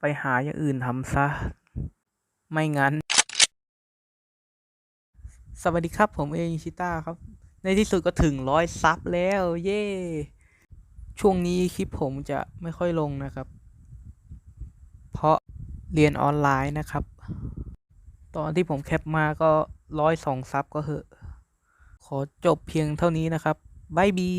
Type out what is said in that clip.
ไปหาอย่างอื่นทำซะ ไม่งั้น สวัสดีครับผมเองชิต้าครับ ในที่สุดก็ถึงร้อยซับแล้ว เย่ช่วงนี้คลิปผมจะไม่ค่อยลงนะครับ เพราะเรียนออนไลน์นะครับ ตอนที่ผมแคปมาก็ร้อยสองซับก็เหอะ ขอจบเพียงเท่านี้นะครับบายบี